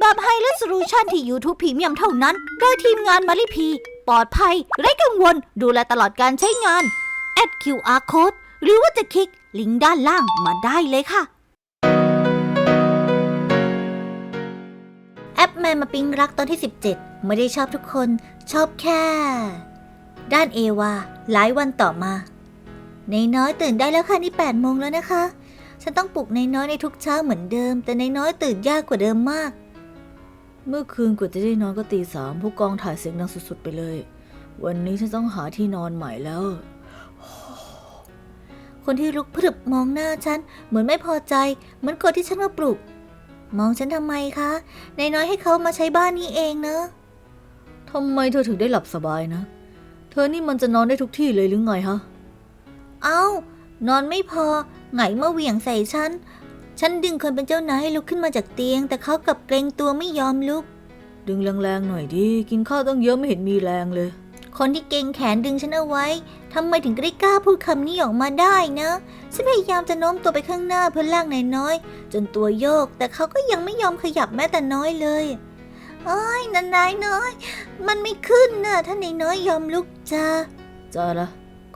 แบบ High Resolution ที่ YouTube Premium เท่านั้น โดยทีมงานมาริพี ปลอดภัย ไร้กังวล ดูแลตลอดการใช้งาน แอด QR Code หรือว่าจะคลิก ลิงก์ด้านล่างมาได้เลยค่ะ แอปแมนมาปิ๊งรักตอนที่ 17 ไม่ได้ชอบทุกคน ชอบแค่ ด้านเอวา หลายวันต่อมา ในน้อยตื่นได้แล้วค่ะ นี่8โมงแล้วนะคะ ฉันต้องปลุกในน้อยในทุกเช้าเหมือนเดิม แต่ในน้อยตื่นยากกว่าเดิมมาก เมื่อคืนกว่าจะได้นอนก็ตีสามผู้กองถ่ายเสียงดังสุดๆไปเลย วันนี้ฉันต้องหาที่นอนใหม่แล้ว คนที่ลุกพรึบมองหน้าฉัน เหมือนไม่พอใจเหมือนกดที่ฉันมาปลุก มองฉันทำไมคะนายน้อยให้เขามาใช้บ้านนี้เองเนอะทำไมเธอถึงได้หลับสบายนะ เธอนี่มันจะนอนได้ทุกที่เลยหรือไงฮะ เอา้านอนไม่พอไงมาเหวี่ยงใส่ฉัน ฉันดึงคนเป็นเจ้านายให้ลุกขึ้นมาจากเตียง แต่เขากลับเกรงตัวไม่ยอมลุก ดึงแรงๆหน่อยดิกินข้าวต้องเยอะไม่เห็นมีแรงเลย คนที่เกรงแขนดึงฉันเอาไว้ทำไมถึงได้กล้าพูดคำนี้ออกมาได้นะฉันพยายามจะโน้มตัวไปข้างหน้าเพื่อลากนายน้อย จนตัวโยก แต่เขาก็ยังไม่ยอมขยับแม้แต่น้อยเลยเอ้ยนันนายน้อย มันไม่ขึ้นนะถ้านายน้อยยอมลุกจ้าจ้าละ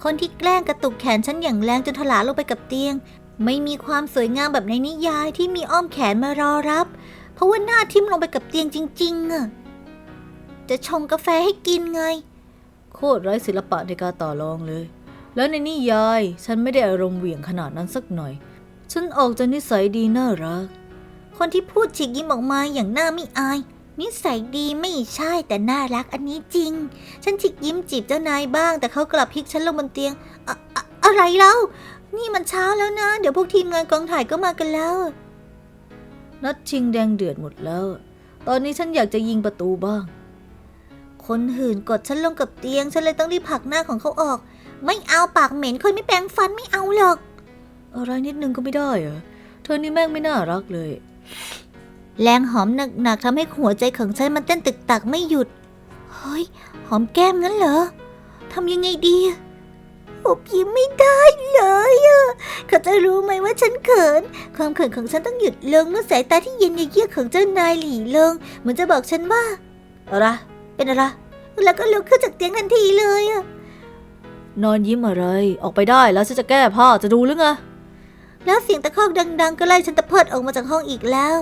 คนที่แกล้งกระตุกแขนฉันอย่างแรงจนถลาลงไปกับเตียง ไม่มีความสวยงามแบบในนิยายที่มีอ้อมแขนมารอรับ เพราะว่าหน้าทิ่มลงไปกับเตียงจริงๆอะจะชงกาแฟให้กินไง โคตรไร้ศิลปะในการต่อรองเลย แล้วในนิยาย ฉันไม่ได้อารมณ์เหวี่ยงขนาดนั้นสักหน่อย ฉันออกจะนิสัยดีน่ารัก คนที่พูดฉีกยิ้มออกมาอย่างหน้าไม่อาย นิสัยดีไม่ใช่แต่น่ารักอันนี้จริง ฉันฉีกยิ้มจีบเจ้านายบ้าง แต่เขากลับพลิกฉันลงบนเตียงอะอะอะไรเล่า นี่มันเช้าแล้วนะ เดี๋ยวพวกทีมงานกองถ่ายก็มากันแล้ว นัดชิงแดงเดือดหมดแล้ว ตอนนี้ฉันอยากจะยิงประตูบ้าง คนหื่นกดฉันลงกับเตียง ฉันเลยต้องรีบผลักหน้าของเขาออก ไม่เอาปากเหม็นคนไม่แปรงฟันไม่เอาหรอก อะไรนิดนึงก็ไม่ได้เหรอ เธอนี่แม่งไม่น่ารักเลย แรงหอมหนักๆทำให้หัวใจของฉันมันเต้นตึกตักไม่หยุด เฮ้ย หอมแก้มงั้นเหรอทำยังไงดีอ บยิ้มไม่ได้เลยอะเขาจะรู้ไหมว่าฉันเขิน ความเขินของฉันต้องหยุดลงเมื่อสายตาที่เย็นเยือกของเจ้านายหลีลงเหมือนจะบอกฉันว่าอะไรเป็นอะไร แล้วก็ลุกขึ้นจากเตียงทันทีเลยอะนอนยิ้มอะไร ออกไปได้แล้วฉันจะแก้ผ้าจะดูหรือไงแล้วเสียงตะคอกดัง ๆ ก็ไล่ฉันตะเพิดออกมาจากห้องอีกแล้ว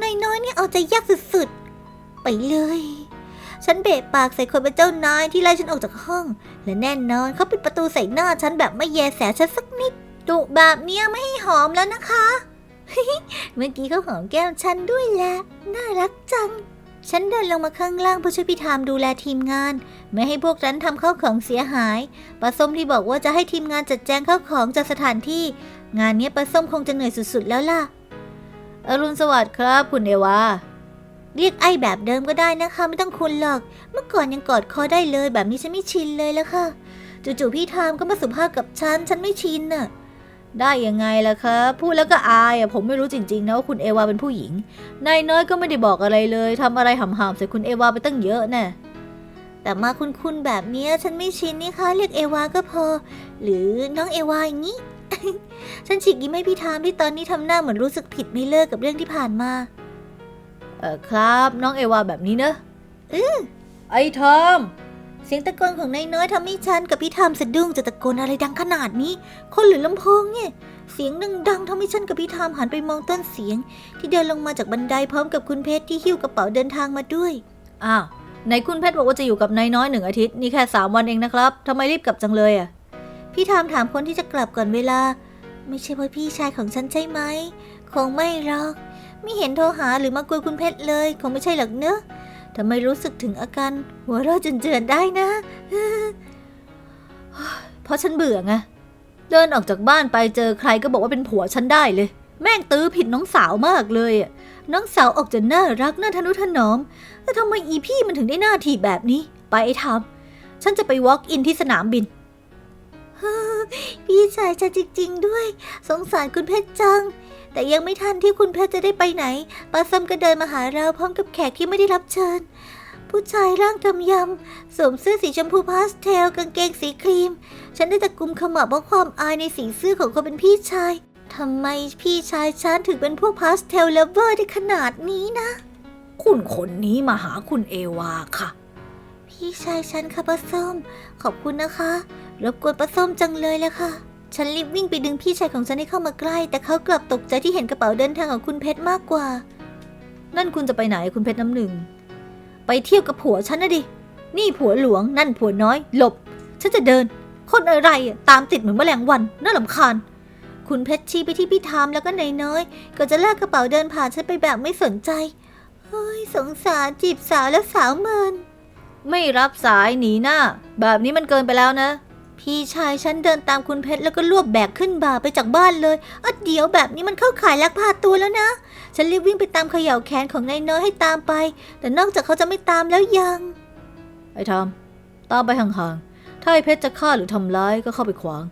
นายน้อยนี่เอาใจยากสุดๆ ไปเลย ฉันเบะปากใส่คนเป็นเจ้านายที่ไล่ฉันออกจากห้อง และแน่นอนเขาปิดประตูใส่หน้าฉันแบบไม่แยแสฉันสักนิดดุแบบเนี้ยไม่ให้หอมแล้วนะคะ เมื่อกี้เขาหอมแก้มฉันด้วยแหละ น่ารักจัง ฉันเดินลงมาข้างล่างเพื่อช่วยพี่ทามดูแลทีมงาน ไม่ให้พวกนั้นทำข้าวของเสียหายปลาส้มที่บอกว่าจะให้ทีมงานจัดแจงข้าวของจากสถานที่ งานนี้ปลาส้มคงจะเหนื่อยสุดๆแล้วล่ะ อรุณสวัสดิ์ครับ คุณเอวา เรียกไอ้แบบเดิมก็ได้นะคะ ไม่ต้องคุณหรอก เมื่อก่อนยังกอดคอได้เลยแบบนี้ฉันไม่ชินเลยแล้วค่ะ จู่ๆพี่ทามก็มาสุภาพกับฉัน ฉันไม่ชินน่ะ ได้ยังไงล่ะครับพูดแล้วก็อายอะผมไม่รู้จริงๆนะว่าคุณเอวาเป็นผู้หญิง นายน้อยก็ไม่ได้บอกอะไรเลยทำอะไรหำๆใส่คุณเอวาไปตั้งเยอะแน่แต่มาคุณๆแบบเนี้ยฉันไม่ชินนี่คะเรียกเอวาก็พอ หรือน้องเอวาอย่างนี้ ฉันฉีกยิ้มให้พี่ทามที่ตอนนี้ทำหน้าเหมือนรู้สึกผิดไม่เลิกกับเรื่องที่ผ่านมา เออครับ น้องเอวาแบบนี้เนอะอือไอ้ทอม เสียงตะโกนของนายน้อยทำให้ฉันกับพี่ทามสะดุ้งจะตะโกนอะไรดังขนาดนี้ คนหรือลำโพงเนี่ย เสียงดังๆทำให้ฉันกับพี่ทามหันไปมองต้นเสียง ที่เดินลงมาจากบันไดพร้อมกับคุณเพชรที่หิ้วกระเป๋าเดินทางมาด้วยอ้าวไหนคุณเพชรบอกว่าจะอยู่กับนายน้อยหนึ่งอาทิตย์นี่แค่สามวันเองนะครับทำไมรีบกลับจังเลยอะพี่ทามถามคนที่จะกลับก่อนเวลา ไม่ใช่ว่าพี่ชายของฉันใช่ไหม คงไม่หรอก ไม่เห็นโทรหาหรือมาคุยคุณเพชรเลย คงไม่ใช่หรอกเนอะทำไมรู้สึกถึงอาการหัวเราะเจือนๆได้นะ เพราะฉันเบื่อไงเดินออกจากบ้านไปเจอใครก็บอกว่าเป็นผัวฉันได้เลย แม่งตื้อผิดน้องสาวมากเลยอะน้องสาวออกจะน่ารักน่าทนุถนอมแต่ทำไมอีพี่มันถึงได้หน้าทีแบบนี้ ไปไอ้ทามฉันจะไป walk in ที่สนามบินพี่ชายฉันจริง ๆ ด้วย สงสารคุณเพชรจัง แต่ยังไม่ทันที่คุณเพชรจะได้ไปไหนปาซัมก็เดินมาหาเราพร้อมกับแขกที่ไม่ได้รับเชิญ ผู้ชายร่างกำยำสวมเสื้อสีชมพูพาสเทลกางเกงสีครีม ฉันได้แต่กุมขมับเพราะความอายในสีเสื้อของคนเป็นพี่ชายทำไมพี่ชายฉันถึงเป็นพวกพาสเทลเลเวอร์ได้ขนาดนี้นะ คุณคนนี้มาหาคุณเอวาค่ะ พี่ชายฉันค่ะป้าส้ม ขอบคุณนะคะ รบกวนป้าส้มจังเลยแหละค่ะ ฉันรีบวิ่งไปดึงพี่ชายของฉันให้เข้ามาใกล้ แต่เขากลับตกใจที่เห็นกระเป๋าเดินทางของคุณเพชรมากกว่า นั่นคุณจะไปไหนคุณเพชรน้ำหนึ่ง ไปเที่ยวกับผัวฉันนะดิ นี่ผัวหลวงนั่นผัวน้อย หลบ ฉันจะเดิน คนอะไรอะตามติดเหมือนแมลงวัน น่าลำคาญ คุณเพชรชี้ไปที่พี่ทามแล้วก็นายน้อย ก็จะลากกระเป๋าเดินผ่านฉันไปแบบไม่สนใจ เฮ้ยสงสารจีบสาวแล้วสาวเมิน ไม่รับสายหนีหน้า แบบนี้มันเกินไปแล้วนะ พี่ชายฉันเดินตามคุณเพชรแล้วก็รวบแบกขึ้นบ่าไปจากบ้านเลยอะเดี๋ยวแบบนี้มันเข้าข่ายลักพาตัวแล้วนะ ฉันรีบวิ่งไปตามเขย่าแขนของนายน้อยให้ตามไป แต่นอกจากเขาจะไม่ตามแล้วยัง ไอ้ทามตามไปห่างๆ ถ้าไอ้เพชรจะฆ่าหรือทำร้ายก็เข้าไปขวาง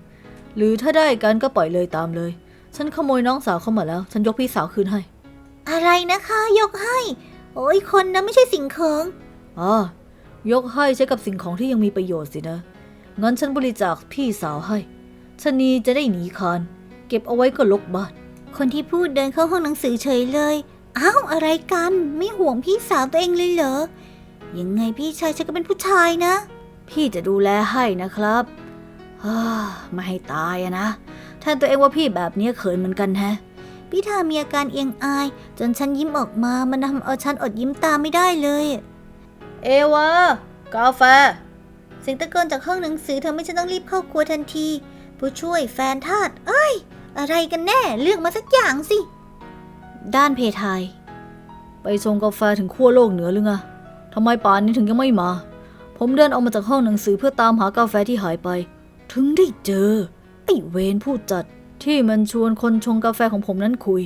หรือถ้าได้กันก็ปล่อยเลยตามเลย ฉันขโมยน้องสาวเข้ามาแล้ว ฉันยกพี่สาวคืนให้ อะไรนะคะยกให้ โอ้ยคนนะไม่ใช่สิ่งของอ๋อยกให้ใช้กับสิ่งของที่ยังมีประโยชน์สินะ งั้นฉันบริจาคพี่สาวให้ชะนีจะได้หนีคาน เก็บเอาไว้ก็ลกบ้าน คนที่พูดเดินเข้าห้องหนังสือเฉยเลย อ้าวอะไรกัน ไม่ห่วงพี่สาวตัวเองเลยเหรอ ยังไงพี่ชายฉันก็เป็นผู้ชายนะ พี่จะดูแลให้นะครับฮ่าไม่ให้ตายอะนะ แทนตัวเองว่าพี่แบบนี้เขินเหมือนกันแฮะ พี่ทามีอาการเอียงอาย จนฉันยิ้มออกมา มันทำเอาฉันอดยิ้มตามไม่ได้เลย เอวากาแฟ เสียงตะโกนจากห้องหนังสือทำให้ฉันต้องรีบเข้าครัวทันที ผู้ช่วยแฟนทาสเอ้ย อะไรกันแน่เลือกมาสักอย่างสิ ด้านเพทาย ไปชงกาแฟถึงขั้วโลกเหนือหรือไงทำไมป่านนี้ถึงยังไม่มา ผมเดินออกมาจากห้องหนังสือเพื่อตามหากาแฟที่หายไป ถึงได้เจอ ไอ้เวนผู้จัดที่มันชวนคนชงกาแฟของผมนั้นคุย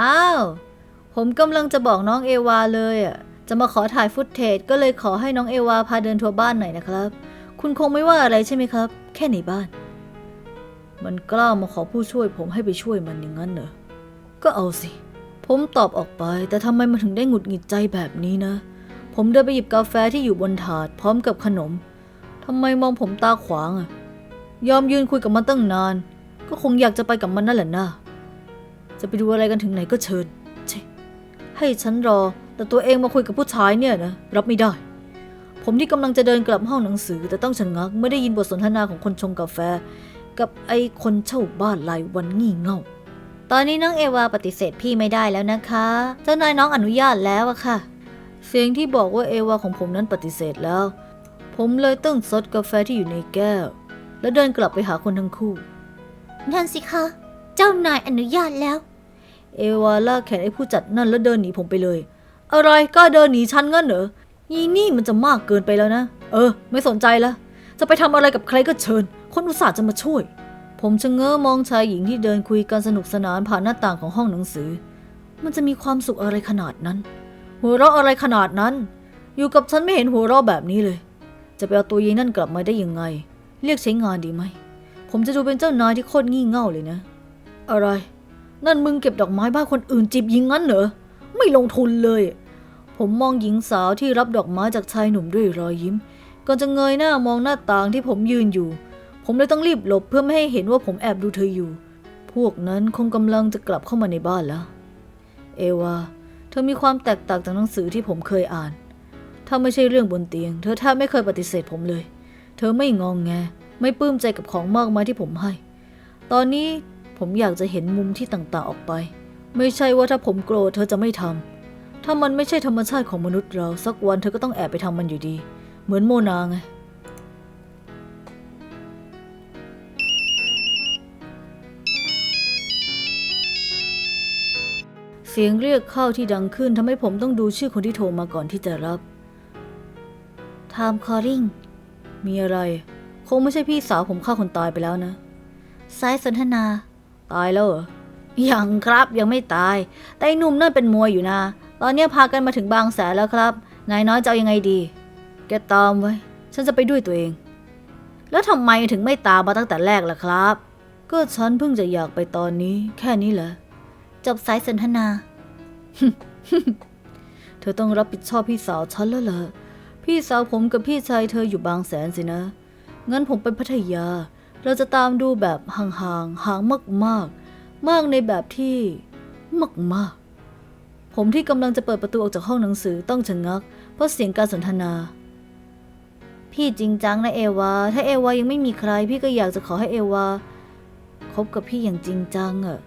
อ้าว ผมกำลังจะบอกน้องเอวาเลยอะ จะมาขอถ่ายฟุตเทจก็เลยขอให้น้องเอวาพาเดินทัวร์บ้านหน่อยนะครับ คุณคงไม่ว่าอะไรใช่ไหมครับ แค่ในบ้าน มันกล้ามาขอผู้ช่วยผมให้ไปช่วยมันอย่างนั้นเหรอ ก็เอาสิ ผมตอบออกไป แต่ทำไมมันถึงได้หงุดหงิดใจแบบนี้นะ ผมเดินไปหยิบกาแฟที่อยู่บนถาดพร้อมกับขนมทำไมมองผมตาขวางอะยอมยืนคุยกับมันตั้งนาน ก็คงอยากจะไปกับมันนั่นแหละนะจะไปดูอะไรกันถึงไหนก็เชิญเชให้ฉันรอ แต่ตัวเองมาคุยกับผู้ชายเนี่ยนะรับไม่ได้ ผมที่กำลังจะเดินกลับห้องหนังสือ แต่ต้องชะงักไม่ได้ยินบทสนทนาของคนชงกาแฟ กับไอ้คนเช่าบ้านรายวันงี่เง่า ตอนนี้น้องเอวาปฏิเสธพี่ไม่ได้แล้วนะคะ เจ้านายน้องอนุญาตแล้วอะค่ะ เสียงที่บอกว่าเอวาของผมนั้นปฏิเสธแล้ว ผมเลยต้องซดกาแฟที่อยู่ในแก้ว แล้วเดินกลับไปหาคนทั้งคู่ นั่นสิคะ เจ้านายอนุญาตแล้ว เอวาลากแขนไอ้ผู้จัดนั่นแล้วเดินหนีผมไปเลย อะไรกล้าเดินหนีฉันงั้นเหรอยี่นี่มันจะมากเกินไปแล้วนะ เออ ไม่สนใจละ จะไปทำอะไรกับใครก็เชิญ คนอุตส่าห์จะมาช่วย ผมชะเง้อมองชายหญิงที่เดินคุยกันสนุกสนานผ่านหน้าต่างของห้องหนังสือ มันจะมีความสุขอะไรขนาดนั้น หัวเราะอะไรขนาดนั้น อยู่กับฉันไม่เห็นหัวเราะแบบนี้เลย จะไปเอาตัวยีนั่นกลับมาได้ยังไง เรียกใช้งานดีไหม ผมจะดูเป็นเจ้านายที่โคตรงี่เง่าเลยนะ อะไร นั่นมึงเก็บดอกไม้บ้านคนอื่นจีบยิงงั้นเหรอ ไม่ลงทุนเลย ผมมองหญิงสาวที่รับดอกไม้จากชายหนุ่มด้วยรอยยิ้มก่อนจะเงยหน้ามองหน้าต่างที่ผมยืนอยู่ ผมเลยต้องรีบหลบเพื่อไม่ให้เห็นว่าผมแอบดูเธออยู่ พวกนั้นคงกำลังจะกลับเข้ามาในบ้านแล้ว เอวา เธอมีความแตกต่างจากหนังสือที่ผมเคยอ่าน ถ้าไม่ใช่เรื่องบนเตียง เธอแทบไม่เคยปฏิเสธผมเลย เธอไม่งองแง ไม่ปลื้มใจกับของมากมายที่ผมให้ ตอนนี้ผมอยากจะเห็นมุมที่ต่างๆออกไป ไม่ใช่ว่าถ้าผมโกรธเธอจะไม่ทำ ถ้ามันไม่ใช่ธรรมชาติของมนุษย์เรา สักวันเธอก็ต้องแอบไปทำมันอยู่ดี เหมือนโมนาไง เสียงเรียกเข้าที่ดังขึ้นทำให้ผมต้องดูชื่อคนที่โทรมาก่อนที่จะรับ Time calling มีอะไร คงไม่ใช่พี่สาวผมฆ่าคนตายไปแล้วนะสายสนทนา ตายแล้วเหรอยังครับยังไม่ตาย แต่หนุ่มนั่นเป็นมวยอยู่นะ ตอนนี้พากันมาถึงบางแสนแล้วครับนายน้อยจะเอายังไงดี แกตามไว้ ฉันจะไปด้วยตัวเอง แล้วทำไมถึงไม่ตามมาตั้งแต่แรกล่ะครับ ก็ฉันเพิ่งจะอยากไปตอนนี้ แค่นี้แหละจบสายสนทนา เธอต้องรับผิดชอบพี่สาวฉันแล้วล่ะพี่สาวผมกับพี่ชายเธออยู่บางแสนสินะ งั้นผมไปพัทยา เราจะตามดูแบบห่างๆ ห่างมากๆ มากในแบบที่มากๆ ผมที่กำลังจะเปิดประตูออกจากห้องหนังสือต้องชะงัก เพราะเสียงการสนทนา พี่จริงจังนะเอวา ถ้าเอวายังไม่มีใคร พี่ก็อยากจะขอให้เอวาคบกับพี่อย่างจริงจังอะ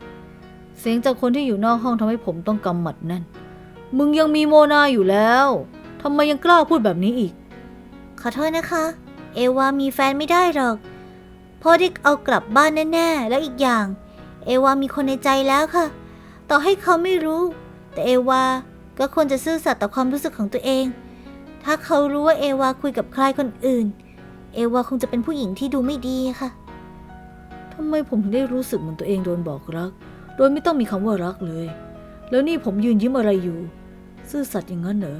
เสียงจากคนที่อยู่นอกห้องทำให้ผมต้องกำหมัดแน่น มึงยังมีโมนาอยู่แล้วทำไมยังกล้าพูดแบบนี้อีก ขอโทษนะคะ เอวามีแฟนไม่ได้หรอกพ่อได้เอากลับบ้านแน่ๆ แล้วอีกอย่าง เอวามีคนในใจแล้วค่ะ ต่อให้เขาไม่รู้ แต่เอวาก็ควรจะซื่อสัตย์ต่อความรู้สึกของตัวเอง ถ้าเขารู้ว่าเอวาคุยกับใครคนอื่น เอวาคงจะเป็นผู้หญิงที่ดูไม่ดีค่ะทำไมผมถึงได้รู้สึกเหมือนตัวเองโดนบอกรัก โดยไม่ต้องมีคำว่ารักเลย แล้วนี่ผมยืนยิ้มอะไรอยู่ ซื่อสัตย์อย่างนั้นเหรอ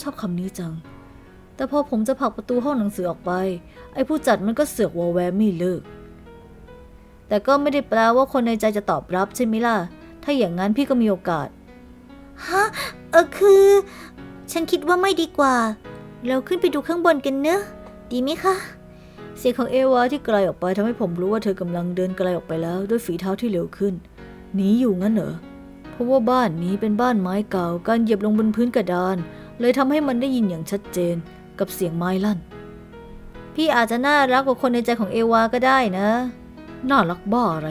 ชอบคำนี้จัง แต่พอผมจะผลักประตูห้องหนังสือออกไป ไอ้ผู้จัดมันก็เสือกวอแวร์ไม่เลิก แต่ก็ไม่ได้แปลว่าคนในใจจะตอบรับใช่ไหมล่ะ ถ้าอย่างนั้นพี่ก็มีโอกาส ฮะเออคือ ฉันคิดว่าไม่ดีกว่า เราขึ้นไปดูข้างบนกันเนอะดีไหมคะ เสียงของเอวาที่ไกลออกไปทำให้ผมรู้ว่าเธอกำลังเดินไกลออกไปแล้วด้วยฝีเท้าที่เร็วขึ้นหนีอยู่งั้นเหรอเพราะว่าบ้านนี้เป็นบ้านไม้เก่าการเหยียบลงบนพื้นกระดาน เลยทำให้มันได้ยินอย่างชัดเจนกับเสียงไม้ลั่น พี่อาจจะน่ารักกว่าคนในใจของเอวาก็ได้นะ น่ารักบ้าอะไร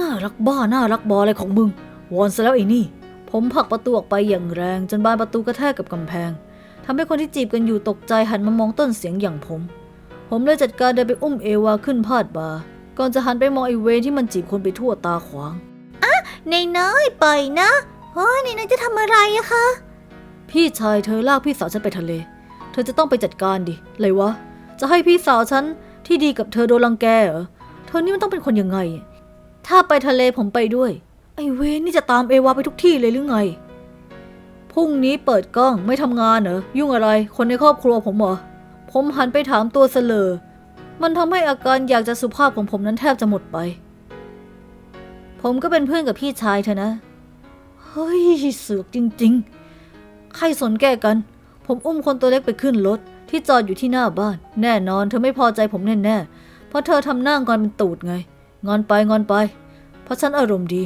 น่ารักบ้าน่ารักบออะไรของมึงวอนซะแล้วไอ้นี่ ผมผลักประตูออกไปอย่างแรงจนบานประตูกระแทกกับกำแพงทำให้คนที่จีบกันอยู่ตกใจหันมามองต้นเสียงอย่างผม ผมเลยจัดการเดินไปอุ้มเอวาขึ้นพาดบ่าก่อนจะหันไปมองไอเวนที่มันจีบคนไปทั่วตาขวางในน้อยปล่อยนะเฮ้ยในน้อยจะทำอะไรอะคะ พี่ชายเธอลากพี่สาวฉันไปทะเล เธอจะต้องไปจัดการดิเลยวะ จะให้พี่สาวฉันที่ดีกับเธอโดนรังแกเหรอ เธอนี่มันต้องเป็นคนยังไง ถ้าไปทะเลผมไปด้วย ไอเวนนี่จะตามเอวาไปทุกที่เลยหรือไง พรุ่งนี้เปิดกล้องไม่ทำงานเหรอ ยุ่งอะไร คนในครอบครัวผมเหรอ ผมหันไปถามตัวเสลอ มันทำให้อาการอยากจะสุภาพของผมนั้นแทบจะหมดไป ผมก็เป็นเพื่อนกับพี่ชายเธอนะ เฮ้ยเสือกจริง ๆ ใครสนแก้กัน ผมอุ้มคนตัวเล็กไปขึ้นรถที่จอดอยู่ที่หน้าบ้าน แน่นอนเธอไม่พอใจผมแน่ๆ เพราะเธอทำหน้างอนเป็นตูดไง งอนไปงอนไป เพราะฉันอารมณ์ดี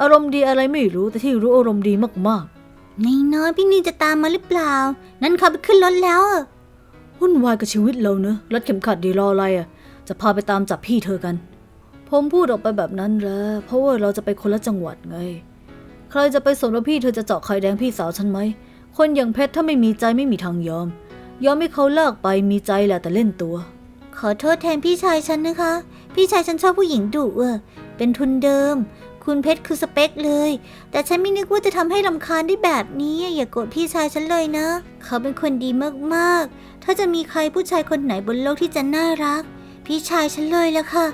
อารมณ์ดีอะไรไม่รู้แต่ที่รู้อารมณ์ดีมากๆในน้อยพี่นิวจะตามมาหรือเปล่า นั่นเขาไปขึ้นรถแล้วอะวุ่นวายกับชีวิตเราเนอะรัดเข็มขัดดีรออะไรอะ จะพาไปตามจับพี่เธอกัน ผมพูดออกไปแบบนั้นแหละเพราะว่าเราจะไปคนละจังหวัดไง ใครจะไปสนว่าพี่เธอจะเจาะไข่แดงพี่สาวฉันไหม คนอย่างเพชรถ้าไม่มีใจไม่มีทางยอม ยอมให้เขาเลิกไปมีใจแหละแต่เล่นตัว ขอโทษแทนพี่ชายฉันนะคะ พี่ชายฉันชอบผู้หญิงดุเออเป็นทุนเดิม คุณเพชรคือสเปคเลย แต่ฉันไม่นึกว่าจะทำให้ลำคาญได้แบบนี้ อย่าโกรธพี่ชายฉันเลยนะ เขาเป็นคนดีมากๆ ถ้าจะมีใครผู้ชายคนไหนบนโลกที่จะน่ารัก พี่ชายฉันเลยละค่ะ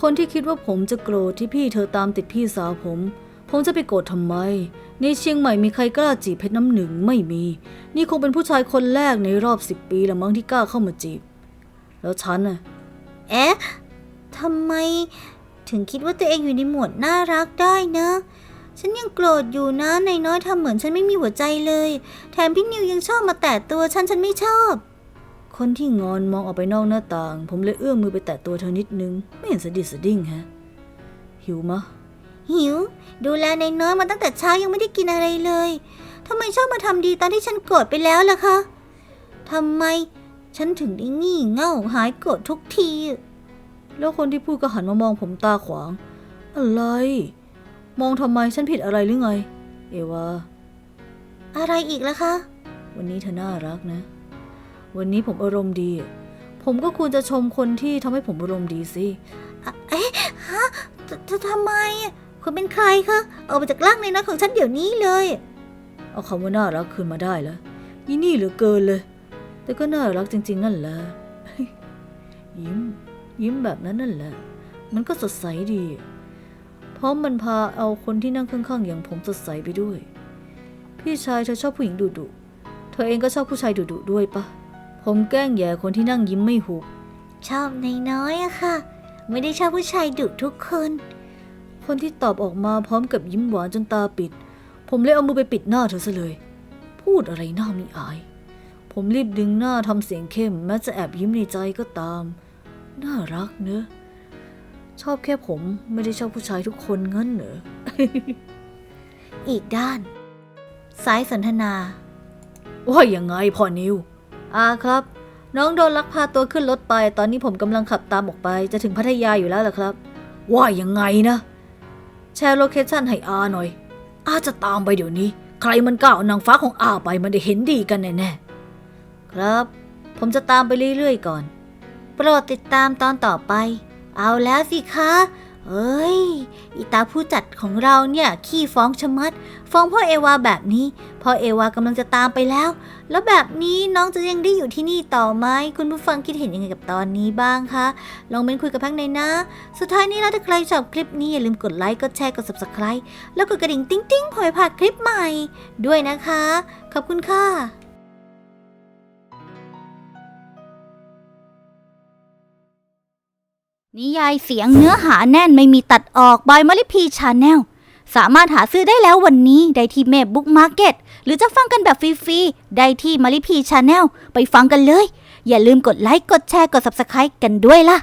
คนที่คิดว่าผมจะโกรธที่พี่เธอตามติดพี่สาวผม ผมจะไปโกรธทำไม ในเชียงใหม่มีใครกล้าจีบเพชรน้ำหนึ่งไม่มี นี่คงเป็นผู้ชายคนแรกในรอบสิบปีละมั้งที่กล้าเข้ามาจีบ แล้วฉันน่ะ เอ๊ะทำไม ถึงคิดว่าตัวเองอยู่ในหมวดน่ารักได้นะ ฉันยังโกรธอยู่นะในน้อยทำเหมือนฉันไม่มีหัวใจเลย แถมพี่นิวยังชอบมาแตะตัวฉันฉันไม่ชอบ คนที่งอนมองออกไปนอกหน้าต่าง ผมเลยเอื้อมมือไปแตะตัวเธอนิดนึง ไม่เห็นสะดิดสะดิ้งฮะ หิวมะ หิว ดูแลในน้อยมาตั้งแต่เช้ายังไม่ได้กินอะไรเลยทำไมชอบมาทำดีตอนที่ฉันโกรธไปแล้วล่ะคะทำไมฉันถึงได้งี่เง่าหายโกรธทุกที แล้วคนที่พูดก็หันมามองผมตาขวาง อะไร มองทำไมฉันผิดอะไรหรือไง เอวา อะไรอีกล่ะคะ วันนี้เธอน่ารักนะ วันนี้ผมอารมณ์ดี ผมก็ควรจะชมคนที่ทำให้ผมอารมณ์ดีสิอะเอ๊ะฮะทททำไมอะคุณเป็นใครคะ ออกมาจากร่างในน้อยของฉันเดี๋ยวนี้เลย เอาคำว่าน่ารักคืนมาได้แล้วยี่นี่เหลือเกินเลย แต่ก็น่ารักจริง ๆ นั่นแหละยิ้ม ยิ้มแบบนั้นนั่นแหละ มันก็สดใสดี เพราะมันพาเอาคนที่นั่งข้างๆอย่างผมสดใสไปด้วย พี่ชายเธอชอบผู้หญิงดุดุๆเธอเองก็ชอบผู้ชายดุดุๆด้วยปะผผมแกล้งแย่คนที่นั่งยิ้มไม่หุบ ชอบนายน้อยอะค่ะ ไม่ได้ชอบผู้ชายดุทุกคน คนที่ตอบออกมาพร้อมกับยิ้มหวานจนตาปิด ผมเลยเอามือไปปิดหน้าเธอซะเลย พูดอะไรหน้ามีอาย ผมรีบดึงหน้าทำเสียงเข้มแม้จะแอบยิ้มในใจก็ตาม น่ารักเนอะ ชอบแค่ผมไม่ได้ชอบผู้ชายทุกคนงั้นเหรอ อีกด้าน สายสนทนา ว่ายังไงพ่อนิวอาครับ น้องโดนลักพาตัวขึ้นรถไป ตอนนี้ผมกำลังขับตามออกไป จะถึงพัทยาอยู่แล้วล่ะครับ ว่ายังไงนะ แชร์โลเคชั่นให้อาหน่อย อาจะตามไปเดี๋ยวนี้ ใครมันกล้าเอานางฟ้าของอาไปมันได้เห็นดีกันแน่ๆ ครับ ผมจะตามไปเรื่อยๆก่อน โปรดติดตามตอนต่อไป เอาแล้วสิคะ เอ้ยอีตาผู้จัดของเราเนี่ยขี้ฟ้องชะมัด ฟ้องพ่อเอวาแบบนี้พ่อเอวากำลังจะตามไปแล้ว แล้วแบบนี้น้องจะยังได้อยู่ที่นี่ต่อไหมคุณผู้ฟังคิดเห็นยังไงกับตอนนี้บ้างคะ ลองเมนคุยกับพ็กในนะ สุดท้ายนี้แล้วถ้าใครชอบคลิปนี้อย่าลืมกดไลค์ กดแชร์ กด subscribe แล้วกดกระดิ่งติ๊งติ๊งๆพอยผ่านคลิปใหม่ ด้วยนะคะ ขอบคุณค่ะ นิยายเสียงเนื้อหาแน่นไม่มีตัดออกบายมาริพีชาแนลสามารถหาซื้อได้แล้ววันนี้ได้ที่เมพบุ๊กมาร์เก็ตหรือจะฟังกันแบบฟรีๆ ได้ที่มาริพีชาแนลไปฟังกันเลย อย่าลืมกดไลค์ กดแชร์ กด Subscribe กันด้วยล่ะ